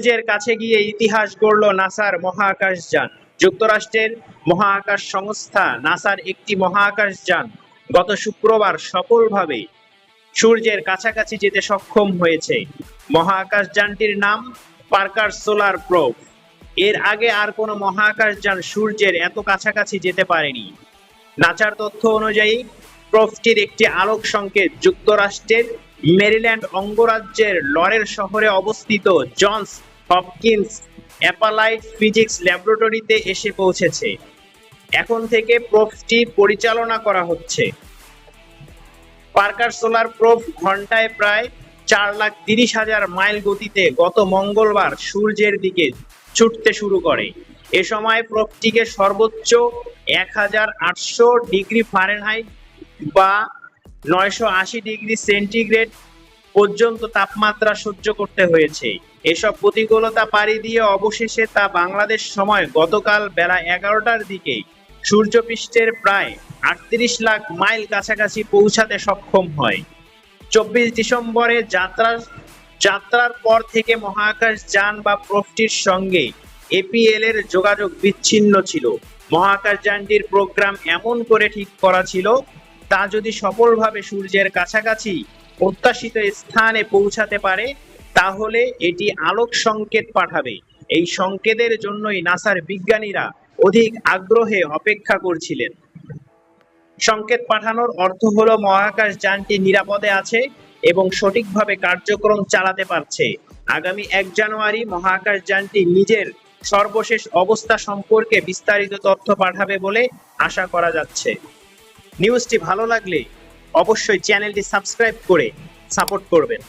সূর্যের কাছে গিয়ে ইতিহাস গড়ল নাসার মহাকাশযান। যুক্তরাষ্ট্রের মহাকাশ সংস্থা নাসার একটি মহাকাশযান গত শুক্রবার সফলভাবে সূর্যের কাছাকাছি যেতে সক্ষম হয়েছে। মহাকাশযানটির নাম পার্কার সোলার প্রোব। এর আগে আর কোনো মহাকাশযান সূর্যের এত কাছাকাছি যেতে পারেনি। নাচার তথ্য অনুযায়ী, প্রোবটির একটি আলোক সংকেত যুক্তরাষ্ট্রের মেরিল্যান্ড অঙ্গরাজ্যের লরের শহরে অবস্থিত জনস হপকিন্স অ্যাপালাইড ফিজিক্স ল্যাবরেটরিতে এসে পৌঁছেছে। এখন থেকে প্রোবটি পরিচালনা করা হচ্ছে। পার্কার সোলার প্রোব ঘন্টায় প্রায় চার লাখ তিরিশ হাজার মাইল গতিতে গত মঙ্গলবার সূর্যের দিকে ছুটতে শুরু করে। এ সময় প্রোবটিকে সর্বোচ্চ এক হাজার আটশো ডিগ্রি ফারেনহাইট বা নয়শো আশি ডিগ্রি সেন্টিগ্রেড পর্যন্ত তাপমাত্রা সহ্য করতে হয়েছে। এসব প্রতিকূলতা পাড়ি দিয়ে অবশেষে তা বাংলাদেশ সময় গতকাল বেলা এগারোটার দিকে সূর্যপৃষ্ঠের প্রায় আটত্রিশ লাখ মাইল কাছাকাছি পৌঁছাতে সক্ষম হয়। চব্বিশ ডিসেম্বরে যাত্রা যাত্রার পর থেকে মহাকাশ যান বা প্রফটির সঙ্গে এপিএল এর যোগাযোগ বিচ্ছিন্ন ছিল। মহাকাশ যানটির প্রোগ্রাম এমন করে ঠিক করা ছিল, তা যদি সফলভাবে সূর্যের কাছাকাছি প্রত্যাশিত স্থানে পৌঁছাতে পারে, তাহলে এটি আলোক সংকেত পাঠাবে। এই সংকেতের জন্যই নাসার বিজ্ঞানীরা অধিক আগ্রহে অপেক্ষা করছিলেন। সংকেত পাঠানোর অর্থ হলো মহাকাশ যানটি নিরাপদে আছে এবং সঠিকভাবে কার্যক্রম চালাতে পারছে। আগামী এক জানুয়ারি মহাকাশ যানটি নিজের সর্বশেষ অবস্থা সম্পর্কে বিস্তারিত তথ্য পাঠাবে বলে আশা করা যাচ্ছে। নিউজটি ভালো লাগলে অবশ্যই চ্যানেলটি সাবস্ক্রাইব করে সাপোর্ট করবেন।